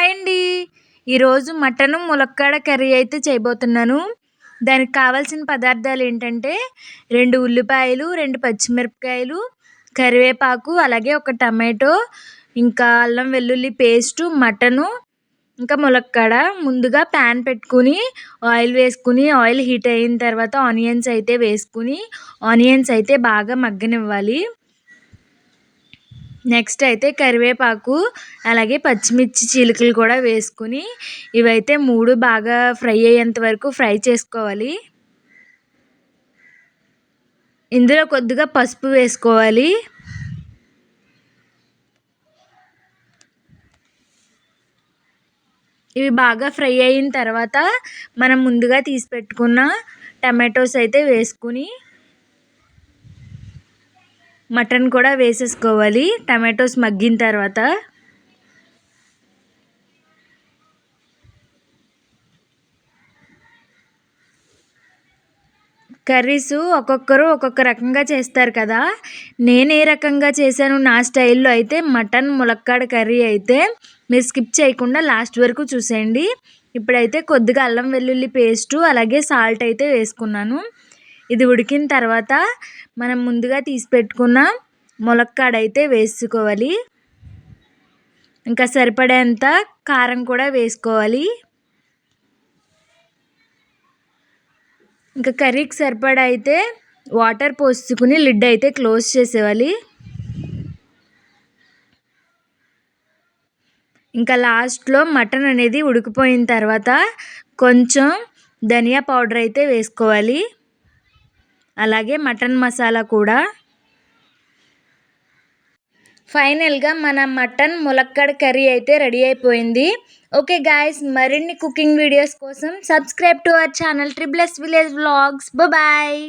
Hi అండి ఈరోజు mutton ములక్కాడ కర్రీ అయితే చేయబోతున్నాను. దానికి కావాల్సిన పదార్థాలు ఏంటంటే రెండు ఉల్లిపాయలు రెండు పచ్చిమిరపకాయలు కరివేపాకు అలాగే ఒక టమాటో ఇంకా అల్లం వెల్లుల్లి పేస్టు మటను ఇంకా ములక్కాడ. ముందుగా ప్యాన్ పెట్టుకుని ఆయిల్ వేసుకుని ఆయిల్ హీట్ అయిన తర్వాత ఆనియన్స్ అయితే వేసుకుని ఆనియన్స్ అయితే బాగా మగ్గనివ్వాలి. నెక్స్ట్ అయితే కరివేపాకు అలాగే పచ్చిమిర్చి చీలికలు కూడా వేసుకుని ఇవైతే మూడు బాగా ఫ్రై అయ్యేంత వరకు ఫ్రై చేసుకోవాలి. ఇందులో కొద్దిగా పసుపు వేసుకోవాలి. ఇవి బాగా ఫ్రై అయిన తర్వాత మనం ముందుగా తీసి పెట్టుకున్న టమాటోస్ అయితే వేసుకుని మటన్ కూడా వేసేసుకోవాలి. టమాటోస్ మగ్గిన తర్వాత కర్రీస్ ఒక్కొక్కరు ఒక్కొక్క రకంగా చేస్తారు కదా. నేను ఏ రకంగా చేశాను నా స్టైల్లో అయితే మటన్ ములక్కాడ కర్రీ అయితే మీరు స్కిప్ చేయకుండా లాస్ట్ వరకు చూసేయండి. ఇప్పుడైతే కొద్దిగా అల్లం వెల్లుల్లి పేస్టు అలాగే సాల్ట్ అయితే వేసుకున్నాను. ఇది ఉడికిన తర్వాత మనం ముందుగా తీసి పెట్టుకున్న ములక్కాడ అయితే వేసుకోవాలి. ఇంకా సరిపడేంత కారం కూడా వేసుకోవాలి. ఇంకా కర్రీకి సరిపడా అయితే వాటర్ పోసుకుని లిడ్ అయితే క్లోజ్ చేసేవాలి ఇంకా లాస్ట్లో మటన్ అనేది ఉడికిపోయిన తర్వాత కొంచెం ధనియా పౌడర్ అయితే వేసుకోవాలి. అలాగే మటన్ మసాలా కూడా. ఫైనల్గా మన మటన్ ములక్కడ కర్రీ అయితే రెడీ అయిపోయింది. ఓకే గాయస్ మరిన్ని కుకింగ్ వీడియోస్ కోసం subscribe to our channel ట్రిబ్లెస్ village vlogs bye